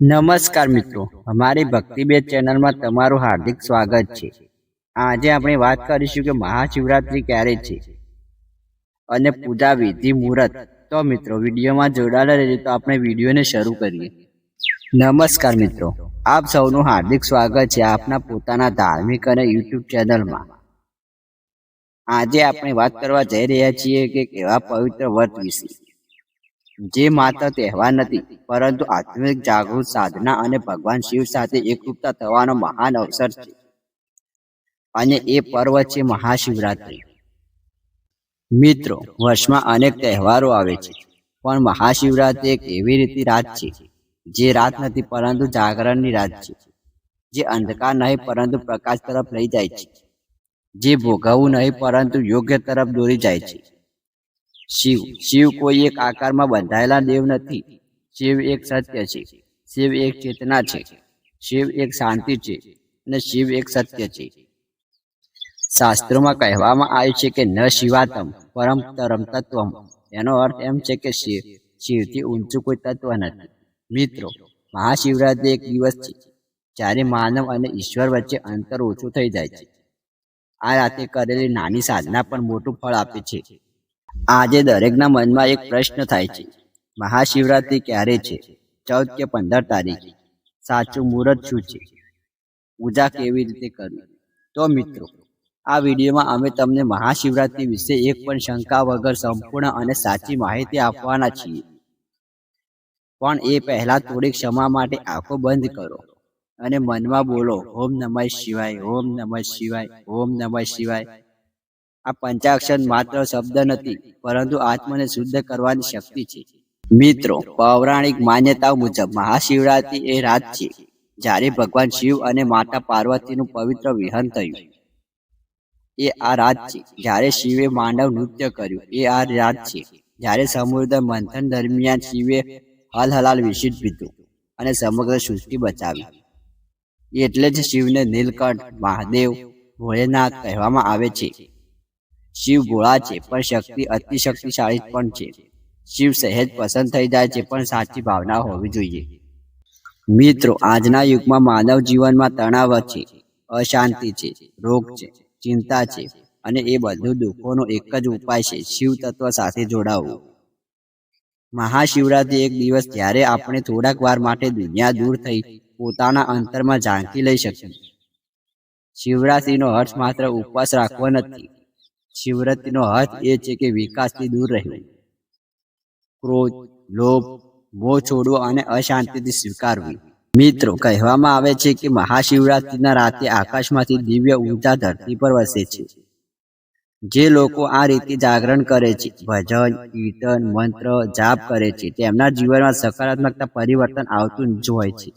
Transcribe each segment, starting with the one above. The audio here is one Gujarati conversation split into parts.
નમસ્કાર મિત્રો, અમારી ભક્તિબેન ચેનલમાં તમારું હાર્દિક સ્વાગત છે. આજે આપણે વાત કરીશું કે મહાશિવરાત્રિ ક્યારે છે અને પૂજા વિધિ મુહૂર્ત. તો મિત્રો, વિડીયોમાં જોડાયેલા રહેજો તો આપણે વિડીયોને શરૂ કરીએ. નમસ્કાર મિત્રો, આપ સૌનું હાર્દિક સ્વાગત છે આપના પોતાના ધાર્મિક અને યુટ્યુબ ચેનલમાં. આજે આપણે વાત કરવા જઈ રહ્યા છીએ કે કેવા પવિત્ર વ્રત વિશે. જે માત્ર તહેવાર નથી, પરંતુ આત્મિક જાગૃત સાધના અને ભગવાન શિવ સાથે એકરૂપતા થવાનો મહાન અવસર છે. અને એ પર્વ છે મહાશિવરાત્રિ. મિત્રો, વર્ષમાં અનેક તહેવારો આવે છે, પણ મહાશિવરાત્રિ એક એવી રીતે રાત છે, જે રાત નથી, પરંતુ જાગરણની રાત છે, જે અંધકાર નહીં, પરંતુ પ્રકાશ તરફ લઈ જાય છે, જે ભોગવવું નહીં, પરંતુ યોગ્ય તરફ દોરી જાય છે. શિવ શિવ કોઈ એક આકારમાં બંધાયેલા દેવ નથી. શિવ એક સત્ય છે. શિવ એક ચેતના છે. શિવ એક શાંતિ છે અને શિવ એક સત્ય છે. શાસ્ત્રોમાં કહેવામાં આવ્યું છે કે ન શિવાતમ, પરમ તરમ તત્વમ. એનો અર્થ એમ છે કે શિવ, શિવથી ઊંચું કોઈ તત્વ નથી. મિત્રો, મહાશિવરાત્રિ એક દિવસ છે જ્યારે માનવ અને ઈશ્વર વચ્ચે અંતર ઓછું થઈ જાય છે. આ રાતે કરેલી નાની સાધના પણ મોટું ફળ આપે છે. આજે દરેકના મનમાં એક પ્રશ્ન થાય છે. મહાશિવરાત્રિ ક્યારે છે? ચૌદ કે પંદર તારીખે? સાચું મુહૂર્ત શું છે? પૂજા કેવી રીતે કરવી? તો મિત્રો, આ વિડીયોમાં અમે તમને મહાશિવરાત્રિ વિશે એક પણ શંકા વગર સંપૂર્ણ અને સાચી માહિતી આપવાના છીએ. પણ એ પહેલા થોડીક ક્ષમા માટે આંખો બંધ કરો અને મનમાં બોલો, ઓમ નમઃ શિવાય, ઓમ નમઃ શિવાય, ઓમ નમઃ શિવાય. આ પંચાક્ષર માત્ર શબ્દ નથી, પરંતુ આત્માને શુદ્ધ કરવાની શક્તિ છે. મિત્રો, પૌરાણિક માન્યતાઓ મુજબ મહાશિવરાત્રિ એ રાત છે, જ્યારે ભગવાન શિવ અને માતા પાર્વતીનું પવિત્ર વિહન થયું. એ આ રાત છે, જ્યારે શિવે માંડવ નૃત્ય કર્યું. એ આ રાત છે, જ્યારે સમુદ્ર મંથન દરમિયાન શિવે હલ હલાલ વિષિત પીધું અને સમગ્ર સૃષ્ટિ બચાવી. એટલે જ શિવને નીલકંઠ, મહાદેવ ભોળેનાથ કહેવામાં આવે છે. શિવ ગોળા છે પણ શક્તિ અતિ શક્તિશાળી પણ છે. શિવ સહેજ પસંદ થઈ જાય છે પણ સાચી ભાવના હોવી જોઈએ. મિત્રો, આજના યુગમાં માનવ જીવનમાં તણાવ છે, અશાંતિ છે, રોગ છે, ચિંતા છે અને એ બધું દુઃખોનો એક જ ઉપાય છે, શિવ તત્વ સાથે જોડાવવું મહાશિવરાત્રિ એક દિવસ જ્યારે આપણે થોડાક વાર માટે દુનિયા દૂર થઈ પોતાના અંતરમાં ઝાંકી લઈ શકીએ. શિવરાત્રિનો અર્થ માત્ર ઉપવાસ રાખવો નથી શિવરાત્રિનો અર્થ એ છે કે વિકાસથી દૂર રહેવું. ક્રોધ, લોભ, મોહ છોડવો અને અશાંતિથી સ્વીકારવી. મિત્રો, કહેવામાં આવે છે કે મહાશિવરાત્રિના રાતે આકાશમાંથી દિવ્ય ઊંચા ધરતી પર વસે છે. જે લોકો આ રીતે જાગરણ કરે છે, ભજન, કીર્તન, મંત્ર જાપ કરે છે, તેમના જીવનમાં સકારાત્મકતા પરિવર્તન આવતું જ હોય છે.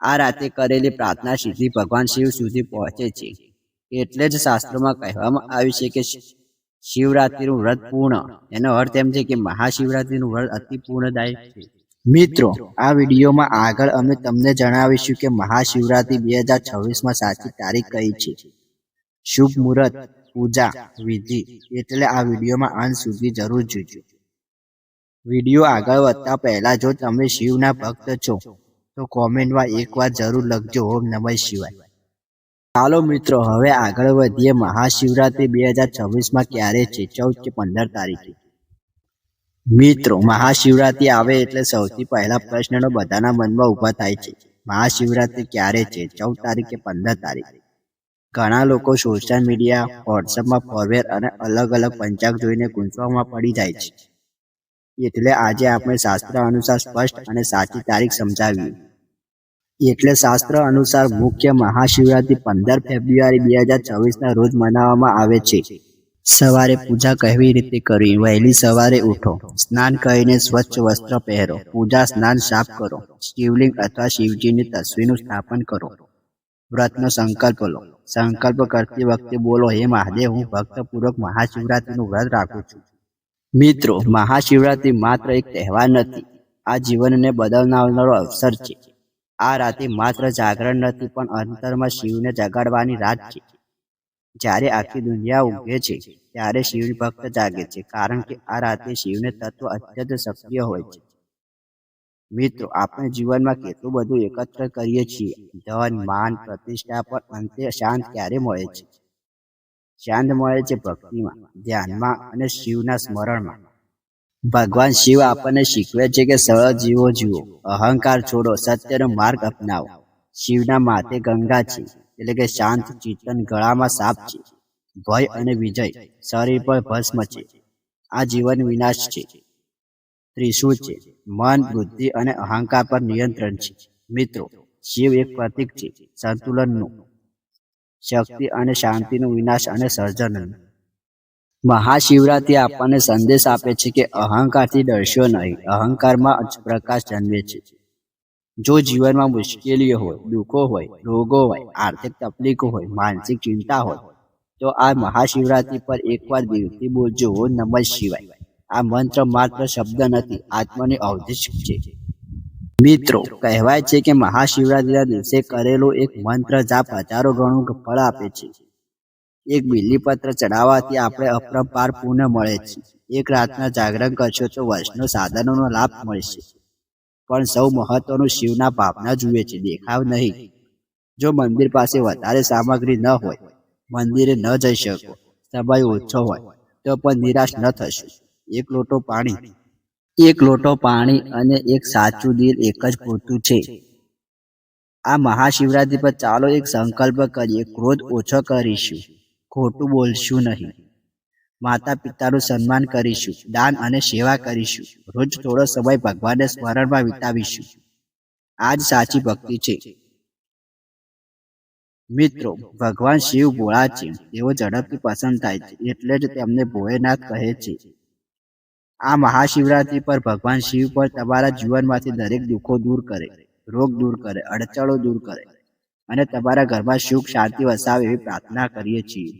આ રાતે કરેલી પ્રાર્થના સીધી ભગવાન શિવ સુધી પહોંચે છે. એટલે જ શાસ્ત્રોમાં કહેવામાં આવ્યું છે કે શિવરાત્રિનું વ્રત પૂર્ણ. એનો અર્થ એમ છે કે મહાશિવરાત્રિનું વ્રત અતિ પૂર્ણદાયક છે. મિત્રો, આ વિડીયોમાં આગળ અમે તમને જણાવીશું કે મહાશિવરાત્રિ બે હજાર છવ્વીસમાં સાચી તારીખ કઈ છે. શુભ મુહૂર્ત, પૂજા, વિધિ, એટલે આ વિડીયોમાં અંત સુધી જરૂર જોજો. વીડિયો આગળ વધતા પહેલા જો તમે શિવના ભક્ત છો, તો કોમેન્ટમાં એકવાર જરૂર લખજો ઓમ નમઃ શિવાય. ચાલો મિત્રો, હવે આગળ વધીએ મહાશિવરાત્રિ બે હજાર છવ્વીસમાં ક્યારે છે? ચૌદ કે પંદર તારીખે? મિત્રો, મહાશિવરાત્રિ આવે એટલે સૌથી પહેલા પ્રશ્નનો બધાના મનમાં ઊભા થાય છે. મહાશિવરાત્રિ ક્યારે છે? ચૌદ તારીખ કે પંદર તારીખ? ઘણા લોકો સોશિયલ મીડિયા વોટ્સઅપમાં ફોરવેર અને અલગ અલગ પંચાંગ જોઈને ગૂંચવામાં પડી જાય છે. એટલે આજે આપણે શાસ્ત્ર અનુસાર સ્પષ્ટ અને સાચી તારીખ સમજાવીએ. એટલે શાસ્ત્ર અનુસાર મુખ્ય મહાશિવરાત્રિ પંદર ફેબ્રુઆરી બે હજાર ચોવીસના રોજ મનાવવામાં આવે છે. સવારે પૂજા કેવી રીતે કરવી? વહેલી સવારે ઉઠો, સ્નાન કરીને સ્વચ્છ વસ્ત્ર પહેરો, પૂજા સ્નાન સાફ કરો, શિવલિંગ અથવા શિવજીની તસવીરનું સ્થાપન કરો. વ્રતનો સંકલ્પ લો. સંકલ્પ કરતી વખતે બોલો, હે મહાદેવ, હું ભક્તપૂર્વક મહાશિવરાત્રિનું વ્રત રાખું છું. મિત્રો, મહાશિવરાત્રિ માત્ર એક તહેવાર નથી. આ જીવનને બદલનારનો અવસર છે. આ રાતે માત્ર જાગરણ નથી, પણ અંતરમાં શિવને જગાડવાની રાત છે. જ્યારે આખી દુનિયા ઊંઘે છે, ત્યારે શિવ ભક્ત જાગે છે, કારણ કે આ રાતે શિવને તત્વ અત્યંત સક્રિય હોય છે. મિત્રો, આપણે જીવનમાં કેટલું બધું એકત્ર કરીએ છીએ. ધન, માન, પ્રતિષ્ઠા પણ અંતે શાંત ક્યારે મળે છે? શાંત મળે છે ભક્તિમાં, ધ્યાનમાં અને શિવના સ્મરણમાં. ભગવાન શિવ આપણને શીખવે છે કે સરળ જીવો જીવો અહંકાર છોડો, સત્યનો માર્ગ અપનાવો. શિવના માથે ગંગા છે, એટલે કે શાંત ચિંતન ગળામાં સાપ છે. ભય અને વિજય, શરીર પર ભસ્મ છે. આ જીવન વિનાશ છે. ત્રિશુળ છે. મન, બુદ્ધિ અને અહંકાર પર નિયંત્રણ છે. મિત્રો, શિવ એક પ્રતીક છે, સંતુલનનું. શક્તિ અને શાંતિનું વિનાશ અને સર્જનનું. મહાશિવરાત્રિ આપણને સંદેશ આપે છે કે અહંકારથી ડરશો નહીં. અહંકારમાં જ જન્મે છે. જો જીવનમાં મુશ્કેલીઓ હોય, દુઃખો હોય, રોગો હોય, આર્થિક તકલીફો હોય, માનસિક ચિંતા હોય, તો આ મહાશિવરાત્રિ પર એકવાર દિલથી બોલજો નમઃ શિવાય. આ મંત્ર માત્ર શબ્દ નથી, આત્માની અવધિષ્ઠ છે. મિત્રો, કહેવાય છે કે મહાશિવરાત્રિના દિવસે કરેલો એક મંત્ર જાપ હજારો ગણું ફળ આપે છે. એક બિલીપત્ર ચડાવવાથી આપણે અપરંપાર પુણ્ય મળે છે. એક રાતના જાગરણ કરશો તો વર્ષનો સાધનોનો લાભ મળશે. પણ સૌ મહત્વનું શિવના ભાવના જુએ છે, દેખાવ નહીં. જો મંદિર પાસે વધારે સામગ્રી ન હોય, મંદિરે ન જઈ શકો, સમય ઓછો હોય, તો પણ નિરાશ ન થશો. એક લોટો પાણી. એક લોટો પાણી અને એક સાચું દિલ એક જ પૂરતું છે. આ મહાશિવરાત્રિ પર ચાલો એક સંકલ્પ કરીએ, ક્રોધ ઓછો કરીશું. ખોટું બોલશું નહીં. માતા પિતાનું સન્માન કરીશું, દાન અને સેવા કરીશું. રોજ થોડો સમય ભગવાનને સ્મરણમાં વિતાવીશું. આ જ સાચી ભક્તિ છે. મિત્રો, ભગવાન શિવ ભોળા છે. તેઓ ઝડપથી પસંદ થાય છે, એટલે જ તેમને ભોળેનાથ કહે છે. આ મહાશિવરાત્રિ પર ભગવાન શિવ પર તમારા જીવનમાંથી દરેક દુઃખો દૂર કરે, રોગ દૂર કરે, અડચણો દૂર કરે. અને તમારા ઘરમાં સુખ, શાંતિ વસાવે એવી પ્રાર્થના કરીએ છીએ.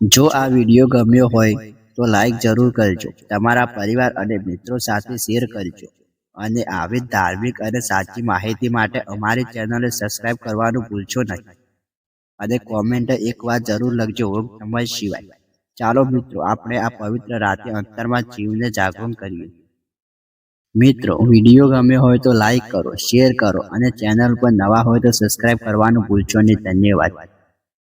જો આ વીડિયો ગમ્યો હોય તો લાઈક જરૂર કરજો, તમારા પરિવાર અને મિત્રો સાથે શેર કરજો અને આવી ધાર્મિક અને સાચી માહિતી માટે અમારી ચેનલને સબસ્ક્રાઇબ કરવાનું ભૂલશો નહીં. અને કોમેન્ટ એક વાર જરૂર લખજો ઓમ નમઃ શિવાય. ચાલો મિત્રો, આપણે આ પવિત્ર રાતે અંતરમાં જીવને જાગૃત કરીએ. મિત્રો વીડિયો ગમ્યો હોય તો લાઈક કરો શેર કરો અને ચેનલ પર નવા હોય તો સબસ્ક્રાઇબ કરવાનું ભૂલશો નહીં. ધન્યવાદ.